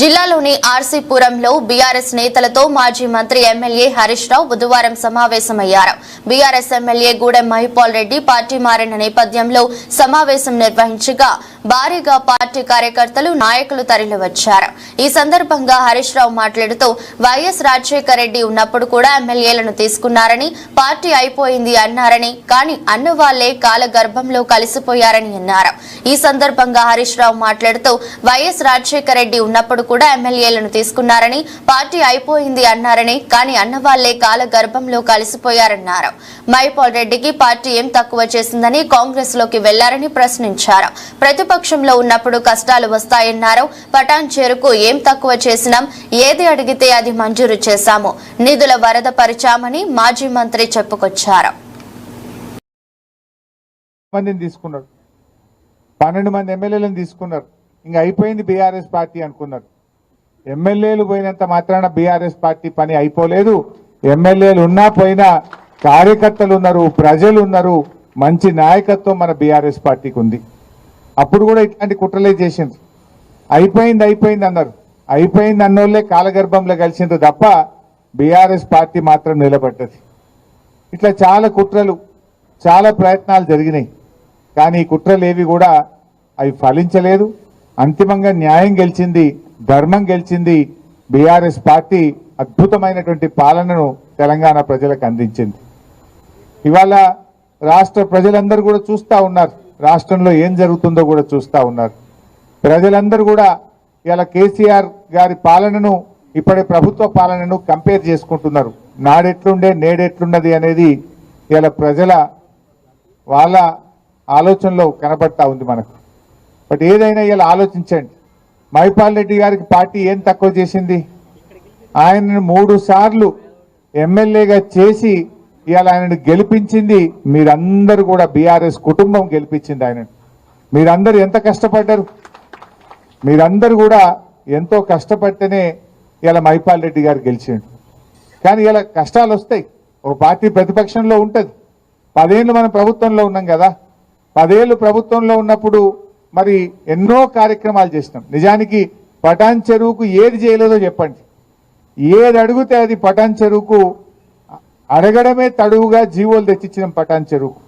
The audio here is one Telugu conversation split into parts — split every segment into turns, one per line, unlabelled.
జిల్లాలోని ఆర్సీపురంలో బీఆర్ఎస్ నేతలతో మాజీ మంత్రి ఎమ్మెల్యే హరీష్ రావు బుధవారం సమావేశమయ్యారు. BRS MLA Gudem Mahipal Reddy party మారిన నేపథ్యంలో సమావేశం నిర్వహించగా భారీగా పార్టీ కార్యకర్తలు నాయకులు తరలివచ్చారు. ఈ సందర్భంగా హరీష్ రావు మాట్లాడుతూ వైఎస్ రాజశేఖర రెడ్డి ఉన్నప్పుడు కూడా ఎమ్మెల్యేలను తీసుకున్నారని పార్టీ అయిపోయింది అన్నారని కానీ అన్న వాళ్ళే కాలగర్భంలో కలిసిపోయారని అన్నారు. ఈ సందర్భంగా హరీష్ రావు మాట్లాడుతూ వైఎస్ రాజశేఖర రెడ్డి ఉన్నప్పుడు కూడా ఎమ్మెల్యేలను తీసుకున్నారని పార్టీ అయిపోయింది అన్నారని కానీ అన్న కాల గర్భంలో కలిసిపోయారన్నారు. మైపాల్ రెడ్డికి పార్టీ ఏం తక్కువ చేసిందని కాంగ్రెస్లోకి వెళ్ళారని ప్రశ్నించారు. ప్రతిపక్షంలో ఉన్నప్పుడు కష్టాలు వస్తాయన్నారు. పటాన్ చేరుకు ఏం తక్కువ చేసినాం? ఏది అడిగితే అది మంజూరు చేశాము. నిధుల వరద పరిచామని మాజీ మంత్రి చెప్పుకొచ్చారు.
మందిని పన్నెండు మంది ఎమ్మెల్యేలను తీసుకున్నారు. ఇంకా అయిపోయింది బీఆర్ఎస్ పార్టీ అనుకున్నారు. ఎమ్మెల్యేలు పోయినంత మాత్రాన బీఆర్ఎస్ పార్టీ పని అయిపోలేదు. ఎమ్మెల్యేలు ఉన్నా పోయినా కార్యకర్తలు ఉన్నారు ప్రజలు ఉన్నారు మంచి నాయకత్వం మన బీఆర్ఎస్ పార్టీకి ఉంది. అప్పుడు కూడా ఇట్లాంటి కుట్రలే చేసిండ్రు. అయిపోయింది అయిపోయింది అన్నారు. అయిపోయింది అన్నోళ్ళే కాలగర్భంలో కలిసిండ్రు తప్ప బీఆర్ఎస్ పార్టీ మాత్రం నిలబడ్డది. ఇట్లా చాలా కుట్రలు చాలా ప్రయత్నాలు జరిగినాయి. కానీ ఈ కుట్రలు ఏవి కూడా అవి ఫలించలేదు. అంతిమంగా న్యాయం గెలిచింది ధర్మం గెలిచింది బీఆర్ఎస్ పార్టీ అద్భుతమైనటువంటి పాలనను తెలంగాణ ప్రజలకు అందించింది. ఇవాళ రాష్ట్ర ప్రజలందరూ కూడా చూస్తూ ఉన్నారు. రాష్ట్రంలో ఏం జరుగుతుందో కూడా చూస్తూ ఉన్నారు. ప్రజలందరూ కూడా ఇలా కేసీఆర్ గారి పాలనను ఇప్పటి ప్రభుత్వ పాలనను కంపేర్ చేసుకుంటున్నారు. నాడెట్లుండే నేడెట్లున్నది అనేది ఇలా ప్రజల వాళ్ళ ఆలోచనలో కనబడతా ఉంది మనకు. బట్ ఏదైనా ఇలా ఆలోచించండి. మైపాల్ రెడ్డి గారికి పార్టీ ఏం తక్కువ చేసింది? ఆయనను మూడు సార్లు ఎమ్మెల్యేగా చేసి ఇవాళ ఆయనను గెలిపించింది. మీరందరూ కూడా బీఆర్ఎస్ కుటుంబం గెలిపించింది ఆయనను. మీరందరూ ఎంత కష్టపడ్డారు? మీరందరూ కూడా ఎంతో కష్టపడితేనే ఇలా మైపాల్ రెడ్డి గారు గెలిచిండు. కానీ ఇలా కష్టాలు వస్తాయి ఒక పార్టీ ప్రతిపక్షంలో ఉంటుంది. పదేళ్ళు మనం ప్రభుత్వంలో ఉన్నాం కదా. పదేళ్ళు ప్రభుత్వంలో ఉన్నప్పుడు మరి ఎన్నో కార్యక్రమాలు చేసినాం. నిజానికి పటాన్ చెరువుకు ఏది చేయలేదో చెప్పండి. ఏది అడిగితే అది పటాన్ చెరువుకు అడగడమే తడువుగా జీవోలు తెచ్చిచ్చినాం పటాన్ చెరువుకు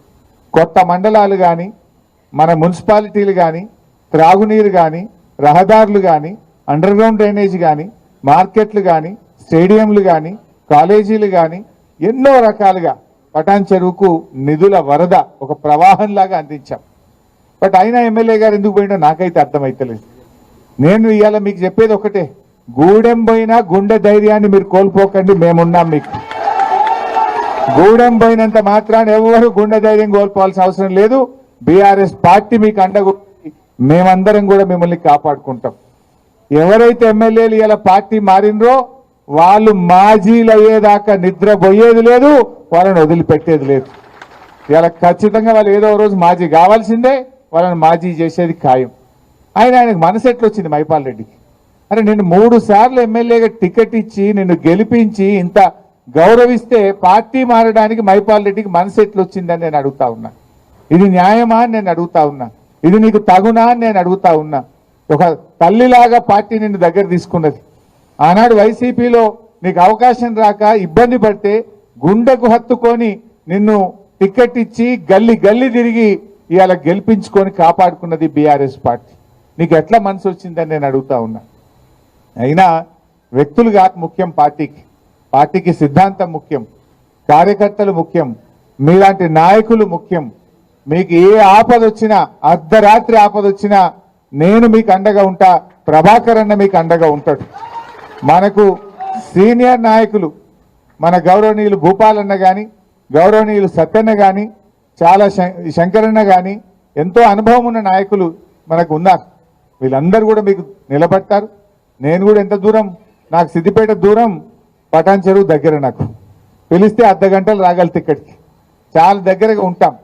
కొత్త మండలాలు కానీ మన మున్సిపాలిటీలు కానీ త్రాగునీరు కానీ రహదారులు కానీ అండర్ గ్రౌండ్ డ్రైనేజ్ కానీ మార్కెట్లు కానీ స్టేడియంలు కానీ కాలేజీలు కానీ ఎన్నో రకాలుగా పటాన్ చెరువుకు నిధుల వరద ఒక ప్రవాహంలాగా అందించాం. బట్ అయినా ఎమ్మెల్యే గారు ఎందుకు పోయిండో నాకైతే అర్థమైతలేదు. నేను ఇవాళ మీకు చెప్పేది ఒకటే గూడెం పోయినా గుండె ధైర్యాన్ని మీరు కోల్పోకండి మేమున్నాం మీకు. గూడెం పోయినంత మాత్రాన్ని ఎవరు గుండె ధైర్యం కోల్పోవాల్సిన అవసరం లేదు. బీఆర్ఎస్ పార్టీ మీకు అండగు మేమందరం కూడా మిమ్మల్ని కాపాడుకుంటాం. ఎవరైతే ఎమ్మెల్యేలు ఇలా పార్టీ మారినరో వాళ్ళు మాజీలు అయ్యేదాకా నిద్రపోయేది లేదు వాళ్ళని వదిలిపెట్టేది లేదు. ఇలా ఖచ్చితంగా వాళ్ళు ఏదో ఒక రోజు మాజీ కావాల్సిందే. వాళ్ళని మాజీ చేసేది ఖాయం. ఆయన ఆయనకు మనసు ఎట్లొచ్చింది మైపాల్ రెడ్డికి? అరే నేను మూడు సార్లు ఎమ్మెల్యేగా టికెట్ ఇచ్చి నిన్ను గెలిపించి ఇంత గౌరవిస్తే పార్టీ మారడానికి మైపాల్ రెడ్డికి మనసు ఎట్లొచ్చిందని నేను అడుగుతా ఉన్నా. ఇది న్యాయమా అని నేను అడుగుతా ఉన్నా. ఇది నీకు తగునా అని నేను అడుగుతా ఉన్నా. ఒక తల్లిలాగా పార్టీ నిన్ను దగ్గర తీసుకున్నది. ఆనాడు వైసీపీలో నీకు అవకాశం రాక ఇబ్బంది పడితే గుండెకు హత్తుకొని నిన్ను టికెట్ ఇచ్చి గల్లి గల్లి తిరిగి ఇవాళ గెలిపించుకొని కాపాడుకున్నది బీఆర్ఎస్ పార్టీ. నీకు ఎట్లా మనసు వచ్చిందని నేను అడుగుతా ఉన్నా. అయినా వ్యక్తులు కాదు ముఖ్యం పార్టీకి. పార్టీకి సిద్ధాంతం ముఖ్యం. కార్యకర్తలు ముఖ్యం. మీలాంటి నాయకులు ముఖ్యం. మీకు ఏ ఆపద వచ్చినా అర్ధరాత్రి ఆపద వచ్చినా నేను మీకు అండగా ఉంటా ప్రభాకర్ అన్న మీకు అండగా ఉంటాడు. మనకు సీనియర్ నాయకులు మన గౌరవనీయులు భూపాలన్న కానీ గౌరవనీయులు సత్యన్న కానీ చాలా శం- శంకరన్న కానీ ఎంతో అనుభవం ఉన్న నాయకులు మనకు ఉన్నారు. వీళ్ళందరూ కూడా మీకు నిలబడతారు. నేను కూడా ఎంత దూరం నాకు సిద్దిపేట దూరం పటాన్ చెరువు దగ్గర నాకు. పిలిస్తే అర్ధ గంటలు రాగలితే ఇక్కడికి చాలా దగ్గరగా ఉంటాం.